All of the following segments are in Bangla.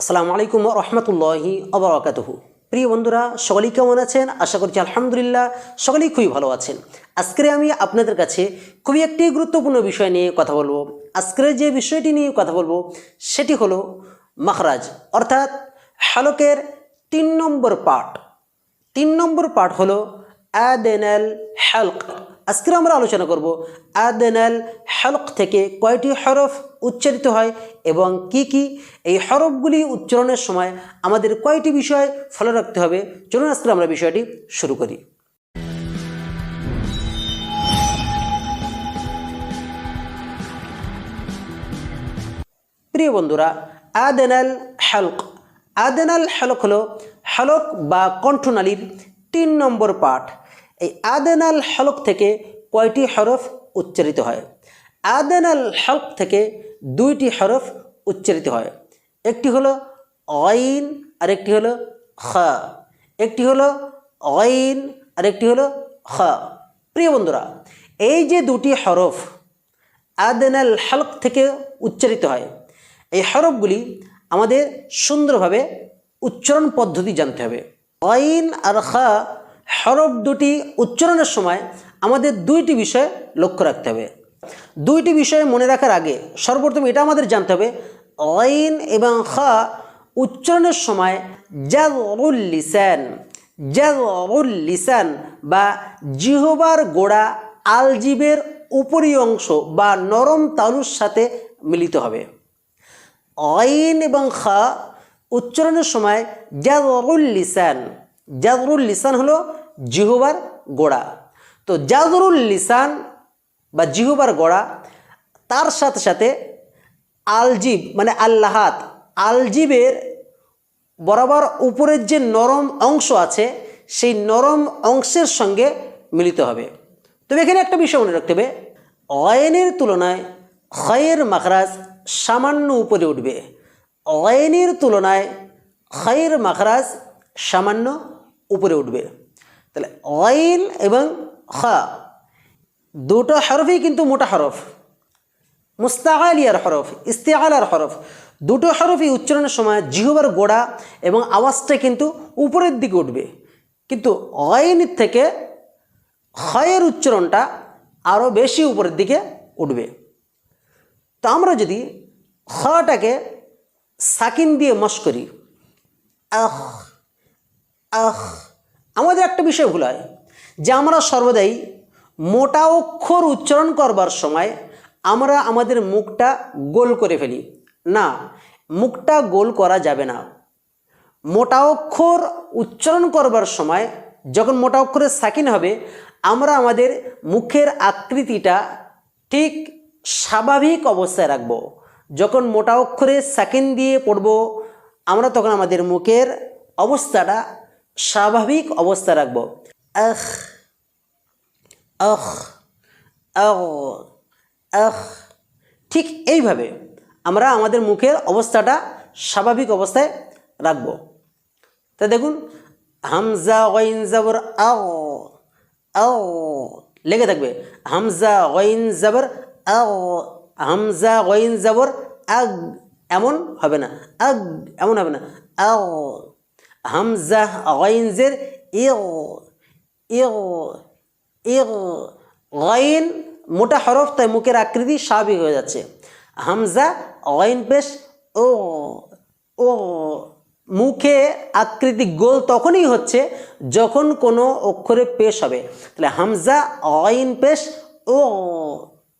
আসসালামু আলাইকুম রহমতুল্লাহি আবরাকাতহু প্রিয় বন্ধুরা, সকলেই কেমন আছেন? আশা করছি আলহামদুলিল্লাহ সকলেই খুবই ভালো আছেন। আজকে আমি আপনাদের কাছে খুবই একটি গুরুত্বপূর্ণ বিষয় নিয়ে কথা বলব। আজকের যে বিষয়টি নিয়ে কথা বলব, সেটি হলো মাখরাজ, অর্থাৎ হালকের তিন নম্বর পার্ট তিন নম্বর পার্ট হলো আদেনাল হালক। আজকে আমরা আলোচনা করব আদেনাল হালক থেকে কয়টি হরফ উচ্চারিত হয় এবং কি কি? এই হরফগুলি উচ্চারণের সময় আমাদের কয়টি বিষয় ফলো রাখতে হবে? চলুন আজকে আমরা বিষয়টি শুরু করি। প্রিয় বন্ধুরা, আদেনাল হালক। আদেনাল হালক হলো হালক বা কণ্ঠনালীর তিন নম্বর পাঠ। এই আদেনাল হালক থেকে কয়টি হরফ উচ্চারিত হয়? আদেনাল হালক থেকে দুইটি হরফ উচ্চারিত হয়। একটি হলো অইন আর একটি হলো খ। একটি হলো অইন আর একটি হলো খ। প্রিয় বন্ধুরা, এই যে দুটি হরফ আদেনাল হালক থেকে উচ্চারিত হয়, এই হরফগুলি আমাদের সুন্দরভাবে উচ্চারণ পদ্ধতি জানতে হবে। অইন আর খা হরফ দুটি উচ্চারণের সময় আমাদের দুইটি বিষয় লক্ষ্য রাখতে হবে। দুইটি বিষয় মনে রাখার আগে সর্বপ্রথম এটা আমাদের জানতে হবে অইন এবং খা উচ্চারণের সময় জাজরুল লিসান জাজরুল লিসান বা জিহবার গোড়া আলজিবের উপরি অংশ বা নরম তালুর সাথে মিলিত হবে। অইন এবং খা উচ্চারণের সময় জাজরুল লিসান জাজরুল লিসান হলো জিহবার গোড়া। তো জাজরুল লিসান বা জিহবার গোড়া, তার সাথে সাথে আলজিব মানে আল্লাহাত, আলজিবের বরাবর উপরের যে নরম অংশ আছে, সেই নরম অংশের সঙ্গে মিলিত হবে। তবে এখানে একটা বিষয় মনে রাখতে হবে অয়েনের তুলনায় ক্ষয়ের মাখরাজ সামান্য উপরে উঠবে। অয়েনের তুলনায় ক্ষয়ের মাখরাজ সামান্য উপরে উঠবে। তাহলে অয়েল এবং খ, দুটো হরফই কিন্তু মোটা হরফ। মুস্তাগালিয়ার হরফ, ইস্তেগালার হরফ, দুটো হরফই উচ্চারণের সময় জিহবার গোড়া এবং আওয়াজটা কিন্তু উপরের দিকে উঠবে। কিন্তু অয়েন থেকে ক্ষয়ের উচ্চারণটা আরও বেশি উপরের দিকে উঠবে। তো আমরা যদি খটাকে সাকিন দিয়ে মশ করি আহ আহ আমাদের একটা বিষয় ভুল হয়। যে আমরা সর্বদাই মোটা অক্ষর উচ্চারণ করবার সময় আমরা আমাদের মুখটা গোল করে ফেলি। না, মুখটা গোল করা যাবে না। মোটা অক্ষর উচ্চারণ করবার সময় যখন মোটা অক্ষরের সাকিন হবে, আমরা আমাদের মুখের আকৃতিটা ঠিক স্বাভাবিক অবস্থায় রাখব। যখন মোটা অক্ষরে সাকিন দিয়ে পড়ব, আমরা তখন আমাদের মুখের অবস্থাটা স্বাভাবিক অবস্থা রাখব। আহ আহ আহ ঠিক এইভাবে আমরা আমাদের মুখের অবস্থাটা স্বাভাবিক অবস্থায় রাখব। তা দেখুন, হামজা ওয়াইন জাবর আও আও লেগে থাকবে। হামজা ওয়াইন জাবর আও হামজা ওয়াইন জাবর আগ, এমন হবে না। আগ, এমন হবে না। আও হামজা ওয়াইন জের ইও ইও ইও ওয়াইন মোটা হরফ তাই মুখের আকৃতি স্বাভাবিক হয়ে যাচ্ছে হামজা ওয়াইন পেশ ও ও মুখে আকৃতি গোল তখনই হচ্ছে যখন কোনো অক্ষরে পেশ হবে তাহলে হামজা অইন পেশ ও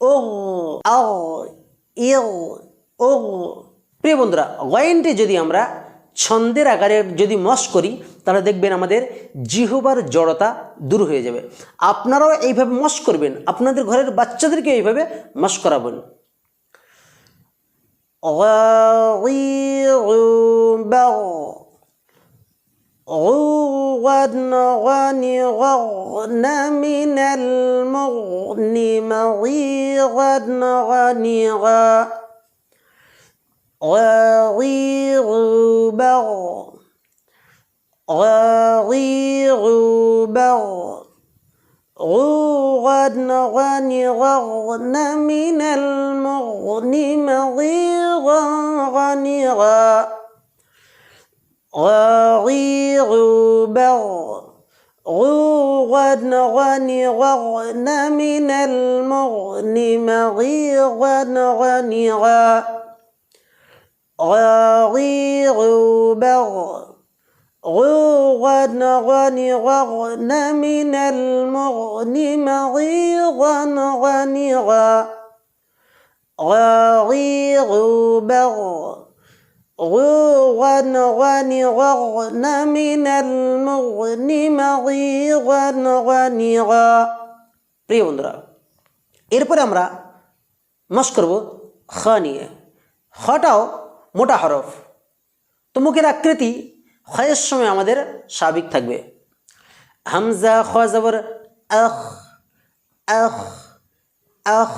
ও ইও ও প্রিয় বন্ধুরা ওয়াইনটি যদি আমরা ছন্দের আকারে যদি মশ করি তাহলে দেখবেন আমাদের জিহবার জড়তা দূর হয়ে যাবে আপনারাও এইভাবে মশ করবেন আপনাদের ঘরের বাচ্চাদেরকে এইভাবে মশ করাবেন غير غوغن غني غريغ بر غوغا غني غرن من المغن مغيرا غنغا. غريغ بر غوغا غني غرن من المغن مغيرا غنغا. غريغ بر غن غن غن من المغن مغيغا غنغا غير بغ غن غن غن من المغن مغيغا غنغا প্রিয় বন্ধুরা এরপরে আমরা মশ করব খ নিয়ে খটাও মোটা হরফ তো মুখের আকৃতি খয়ের সময় আমাদের স্বাভাবিক থাকবে। হামজা খ জবর, আখ আখ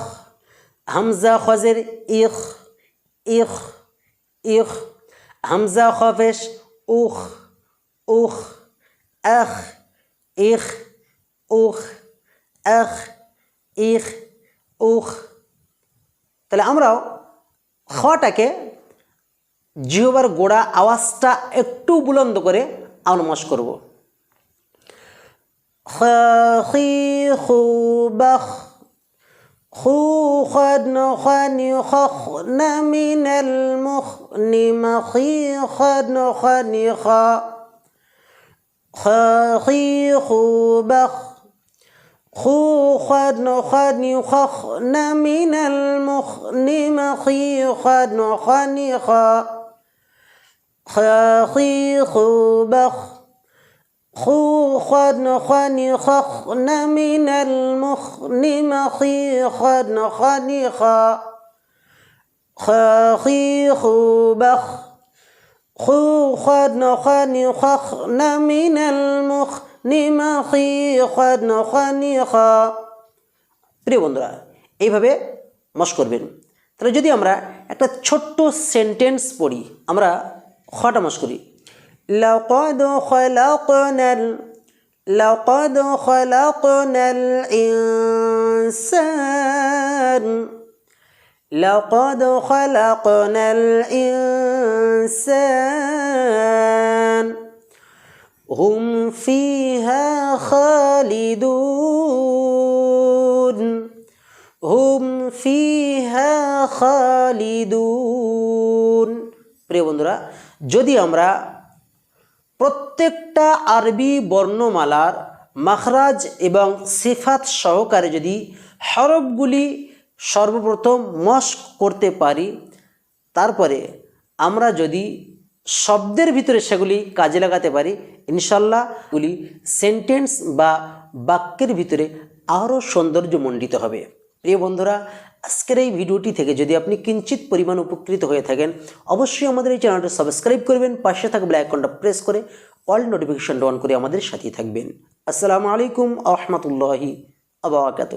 হামজা খজের ইখ ইখ ইখ, হামজা খফেশ উখ উখ, আখ, ইখ, উখ, আখ, ইখ, উখ। তাহলে আমরাও খটাকে জিহবার গোড়া আওয়াজটা একটু বুলন্দ করে আনমাস করব। খ খি। খু বাখ, খু খন খনি খখ মিন আল মুখ নিমা খি খন খনি খ খ খি খু বাখ خو خد خدني خخن من المخن مخي خدن خني خا خاخي خوبخ خو خدن خني خخن من المخن مخي خدن خني خا خاخي خوبخ خو خدن خني خخن من المخن নিমাখি খান খানিখা প্রিয় বন্ধুরা এইভাবে মশ করবেন তাহলে যদি আমরা একটা ছোট্ট সেন্টেন্স পড়ি আমরা খটা মশ করি لقد خلقنا ال- لقد خلقنا الإنسان لقد خلقنا الإنسان هم فيها خالدون هم فيها খালিদুন প্রিয় বন্ধুরা যদি আমরা প্রত্যেকটা আরবি বর্ণমালার মাখরাজ এবং সিফাত সহকারে যদি হরফগুলি সর্বপ্রথম মস্ক করতে পারি, তারপরে আমরা যদি শব্দের ভিতরে সেগুলি কাজে লাগাতে পারি, ইনশাল্লাহ গুলি সেন্টেন্স বা বাক্যের ভিতরে আরও সৌন্দর্যমণ্ডিত হবে। প্রিয় বন্ধুরা, আজকের এই ভিডিওটি থেকে যদি আপনি কিঞ্চিত পরিমাণ উপকৃত হয়ে থাকেন, অবশ্যই আমাদের এই চ্যানেলটা সাবস্ক্রাইব করবেন, পাশে থাকা ব্ল্যাক আইকনটা প্রেস করে অল নোটিফিকেশন অন করে আমাদের সাথেই থাকবেন। আসসালামু আলাইকুম আহমতুল্লাহি আবাকাত